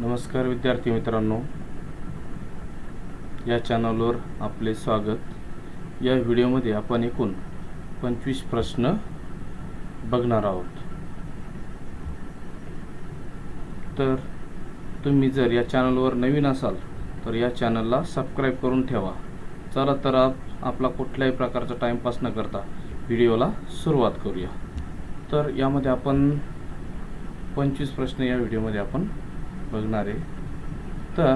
नमस्कार विद्यार्थी मित्रांनो. या चॅनलवर आपले स्वागत. या व्हिडिओमध्ये आपण एकूण पंचवीस प्रश्न बघणार आहोत. तर तुम्ही जर या चॅनलवर नवीन असाल तर या चॅनलला सबस्क्राईब करून ठेवा. चला तर आप आपला कुठल्याही प्रकारचा टाईमपास न करता व्हिडिओला सुरुवात करूया. तर यामध्ये आपण पंचवीस प्रश्न या व्हिडिओमध्ये आपण बघणार. आहे तर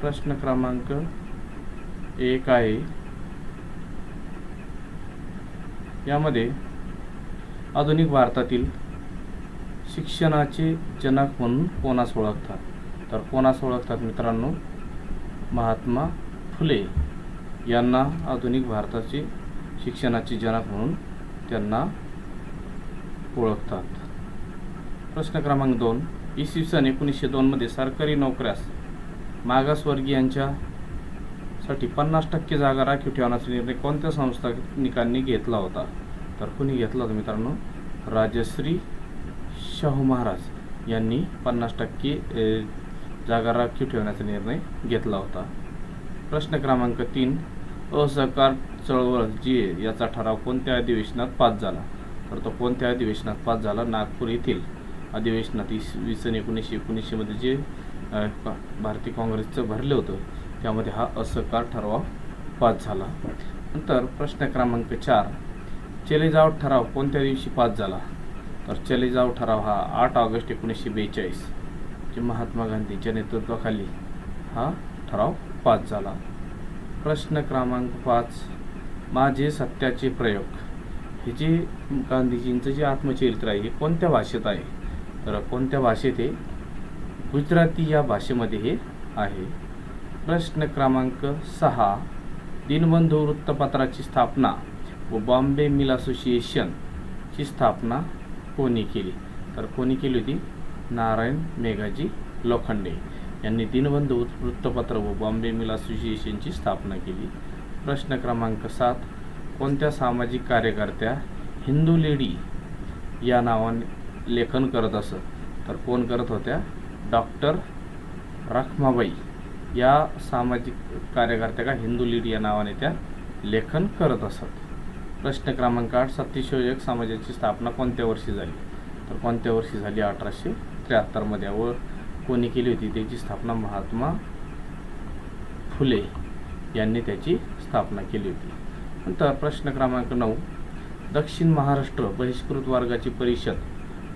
प्रश्न क्रमांक एक आहे. यामध्ये आधुनिक भारतातील शिक्षणाचे जनक म्हणून कोणास ओळखतात? तर कोणास ओळखतात मित्रांनो? महात्मा फुले यांना आधुनिक भारताचे शिक्षणाचे जनक म्हणून त्यांना ओळखतात. प्रश्न क्रमांक दोन. इसवी सन एकोणीसशे दोनमध्ये सरकारी नोकऱ्यास मागासवर्गीयांच्यासाठी पन्नास टक्के जागा राखीव ठेवण्याचा निर्णय कोणत्या संस्थानिकांनी घेतला होता? तर कुणी घेतला होता मित्रांनो? राजश्री शाहू महाराज यांनी पन्नास टक्के जागा राखीव ठेवण्याचा निर्णय घेतला होता. प्रश्न क्रमांक तीन असहकार चळवळ जी याचा ठराव कोणत्या अधिवेशनात पास झाला? तर तो कोणत्या अधिवेशनात पास झाला? नागपूर येथील अधिवेशनात इसवी सन एकोणीसशे एकोणीसशेमध्ये जे भारतीय काँग्रेसचं भरलं होतं त्यामध्ये हा असहकार ठराव पास झाला. नंतर प्रश्न क्रमांक चार चलेजाव ठराव कोणत्या दिवशी पास झाला? तर चलेजाव ठराव हा आठ ऑगस्ट एकोणीसशे बेचाळीस जे महात्मा गांधीच्या नेतृत्वाखाली हा ठराव पास झाला. प्रश्न क्रमांक पाच माझे सत्याचे प्रयोग. हे जे गांधीजींचं जे आत्मचरित्र आहे हे कोणत्या भाषेत आहे? तर कोणत्या भाषेत आहे गुजराती या भाषेमध्ये हे आहे. प्रश्न क्रमांक सहा. दिनबंधू वृत्तपत्राची स्थापना व बॉम्बे मिल असोसिएशनची स्थापना कोणी केली? तर कोणी केली होती? नारायण मेघाजी लोखंडे यांनी दिनबंधू वृत्तपत्र व बॉम्बे मिल असोसिएशनची स्थापना केली. प्रश्न क्रमांक सात. कोणत्या सामाजिक कार्यकर्त्या हिंदू लेडी या नावाने लेखन करत असत तर कोण करत होत्या? डॉक्टर रखमाबाई. या सामाजिक कार्यकर्त्या का हिंदू लीड या नावाने त्या लेखन करत असत. प्रश्न क्रमांक आठ सत्यशोधक समाजाची स्थापना कोणत्या वर्षी झाली? तर कोणत्या वर्षी झाली? अठराशे त्र्याहत्तरमध्ये व कोणी केली होती? त्याची स्थापना महात्मा फुले यांनी त्याची स्थापना केली होती. नंतर प्रश्न क्रमांक नऊ दक्षिण महाराष्ट्र बहिष्कृत वर्गाची परिषद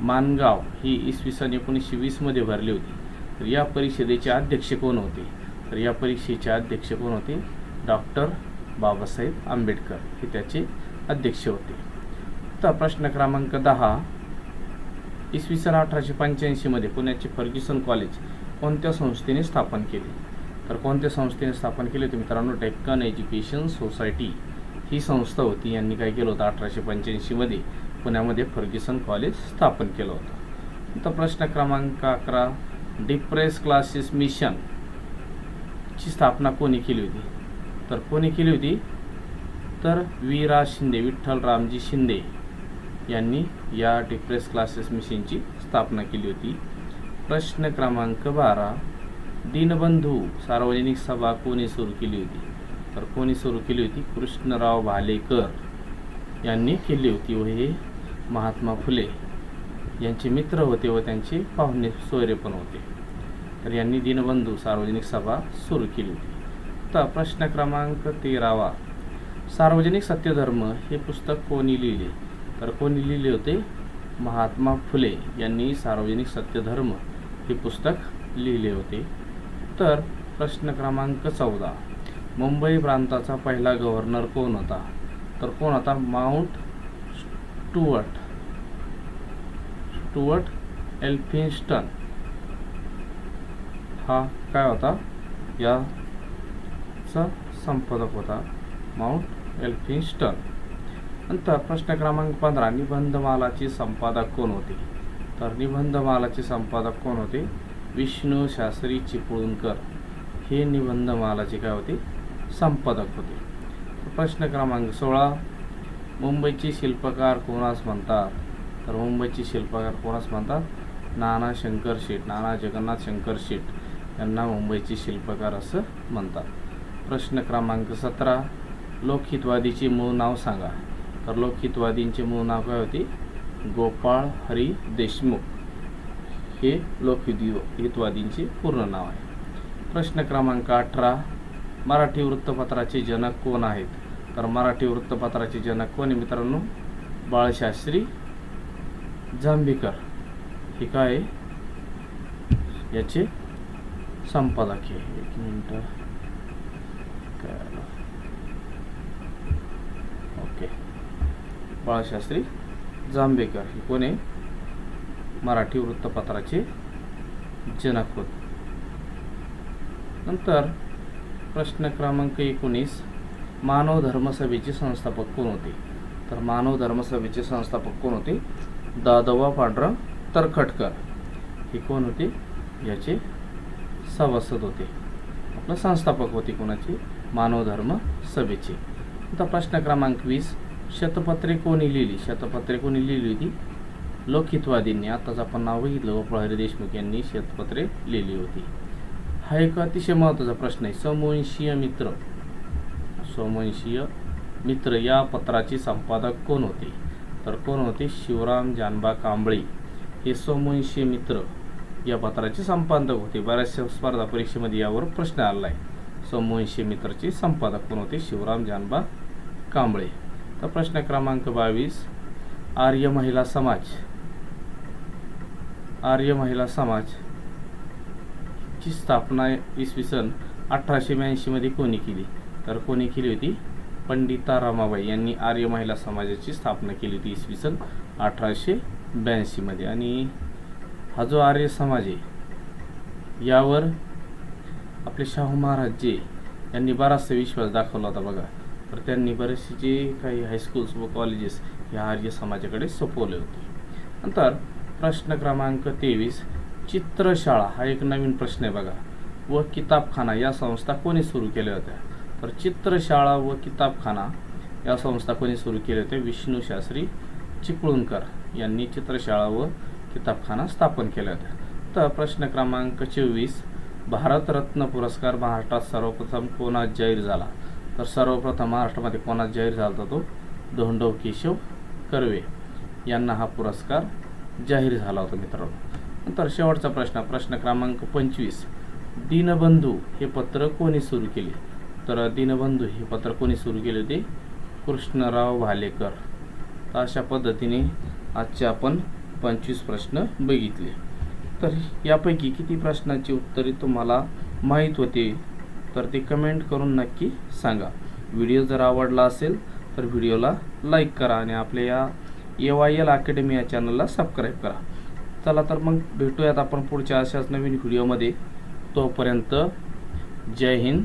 मानगाव ही इसवी सन एकोणीसशे वीसमध्ये भरली होती. तर या परिषदेचे अध्यक्ष कोण होते? तर या परीक्षेचे अध्यक्ष कोण होते? डॉक्टर बाबासाहेब आंबेडकर हे त्याचे अध्यक्ष होते. आता प्रश्न क्रमांक दहा. इसवी सन अठराशे पंच्याऐंशीमध्ये पुण्याचे फर्ग्युसन कॉलेज कोणत्या संस्थेने स्थापन केले? तर कोणत्या संस्थेने स्थापन केले होते मित्रांनो? डेक्कन एज्युकेशन सोसायटी ही संस्था होती. यांनी काय केलं होतं? अठराशे पंच्याऐंशीमध्ये पुण्यामध्ये फर्ग्युसन कॉलेज स्थापन केलं होतं. तर प्रश्न क्रमांक अकरा डिप्रेस क्लासेस मिशन ची स्थापना कोणी केली होती? तर कोणी केली होती? तर वी रा शिंदे विठ्ठल रामजी शिंदे यांनी या डिप्रेस क्लासेस मिशनची स्थापना केली होती. प्रश्न क्रमांक बारा दीनबंधू सार्वजनिक सभा कोणी सुरू केली होती? तर कोणी सुरू केली होती? कृष्णराव भालेकर यांनी केली होती. व हे महात्मा फुले यांचे मित्र होते व त्यांचे पाहुणे सोयरे पण होते. तर यांनी दीनबंधू सार्वजनिक सभा सुरू केली. होती तर प्रश्न क्रमांक तेरावा. सार्वजनिक सत्यधर्म हे पुस्तक कोणी लिहिले? तर कोणी लिहिले होते? महात्मा फुले यांनी सार्वजनिक सत्यधर्म हे पुस्तक लिहिले होते. तर प्रश्न क्रमांक चौदा. मुंबई प्रांताचा पहिला गव्हर्नर कोण होता? तर कोण होता? Mount Stuart. स्टुअर्ट एल्फिन्स्टन हा काय होता? याचा संपादक होता माउंट एल्फिन्स्टन नंतर प्रश्न क्रमांक पंधरा निबंधमालाची संपादक कोण होते? तर निबंधमालाचे संपादक कोण होते? विष्णू शास्त्री चिपळूणकर. हे निबंधमालाचे काय होते? संपादक होते. प्रश्न क्रमांक सोळा मुंबईचे शिल्पकार कोणास म्हणतात? तर मुंबईचे शिल्पकार कोणास म्हणतात? नाना शंकर शेठ. नाना जगन्नाथ शंकर शेठ यांना मुंबईचे शिल्पकार असं म्हणतात. प्रश्न क्रमांक सतरा. लोकहितवादीचे मूळ नाव सांगा. तर लोकहितवादींचे मूळ नाव काय होते? गोपाळ हरी देशमुख. हे लोकहित हितवादींचे पूर्ण नाव आहे. प्रश्न क्रमांक अठरा. मराठी वृत्तपत्राचे जनक कोण आहेत? तर मराठी वृत्तपत्राचे जनक कोण मित्रांनो? बाळशास्त्री जांभेकर. हे काय? आहे? याचे संपादक आहे एक मिनिट. काय ओके. बाळशास्त्री जांभेकर. हे कोण आहे? मराठी वृत्तपत्राचे जनक होत नंतर प्रश्न क्रमांक एकोणीस. मानव धर्मसभेचे संस्थापक कोण होते? तर मानव धर्मसभेचे संस्थापक कोण होते? दादोबा पांडुरंग तरखटकर ही कोण होते? याचे सभासद होते. आपलं संस्थापक होते कोणाची? मानवधर्म सभेची. सभेचे आता प्रश्न क्रमांक वीस. शतपत्रे कोणी लिहिली? शतपत्रे कोणी लिहिली होती? लोकहितवादींनी. आताच आपण नाव बघितलं. गोपाळ हरी देशमुख यांनी शतपत्रे लिहिली होती. हा एक अतिशय महत्त्वाचा प्रश्न आहे. समवंशीय मित्र. समवंशीय मित्र या पत्राचे संपादक कोण होते? तर कोण होते? शिवराम जानबा कांबळे. हे सोमवंशी मित्र या पत्राचे संपादक होते. बऱ्याचशा स्पर्धा परीक्षेमध्ये यावर प्रश्न आला आहे सोमवंशी मित्राचे संपादक कोण होते? शिवराम जानबा कांबळे. तर प्रश्न क्रमांक बावीस आर्य महिला समाज. आर्य महिला समाज ची स्थापना इसवी सन अठराशे ब्याऐंशीमध्ये कोणी केली? तर कोणी केली होती? पंडिता रमाबाई यांनी आर्य महिला समाजाची स्थापना केली होती इसवी सन अठराशे ब्याऐंशीमध्ये आणि हा जो आर्य समाज आहे यावर आपले शाहू महाराज जे यांनी बराचसा विश्वास दाखवला होता बघा. तर त्यांनी बरेचसे जे काही हायस्कूल्स व कॉलेजेस ह्या आर्य समाजाकडे सोपवले होते. नंतर प्रश्न क्रमांक तेवीस चित्रशाळा हा एक नवीन प्रश्न आहे बघा. व किताबखाना या संस्था कोणी सुरू केल्या होत्या? तर चित्रशाळा व किताबखाना या संस्था कोणी सुरू केले होते? विष्णू शास्त्री चिपळूणकर यांनी चित्रशाळा व किताबखाना स्थापन केल्या होत्या. तर प्रश्न क्रमांक चोवीस भारतरत्न पुरस्कार महाराष्ट्रात सर्वप्रथम कोणात जाहीर झाला? तर सर्वप्रथम महाराष्ट्रामध्ये कोणात जाहीर झाला होता तो? धोंडो केशव कर्वे यांना हा पुरस्कार जाहीर झाला होता मित्रांनो. नंतर शेवटचा प्रश्न प्रश्न क्रमांक पंचवीस. दीनबंधू हे पत्र कोणी सुरू केले? तर दीनबंधू हे पत्र कोणी सुरू केले होते? कृष्णराव भालेकर. तर अशा पद्धतीने आजचे आपण पंचवीस प्रश्न बघितले. तर यापैकी किती प्रश्नांची उत्तरे तुम्हाला माहीत होते? तर ते कमेंट करून नक्की सांगा. व्हिडिओ जर आवडला असेल तर व्हिडिओला लाईक करा आणि आपल्या या ए वाय एल अकॅडमी या चॅनलला सबस्क्राईब करा. चला तर मग भेटूयात आपण पुढच्या अशाच नवीन व्हिडिओमध्ये. तोपर्यंत जय हिंद.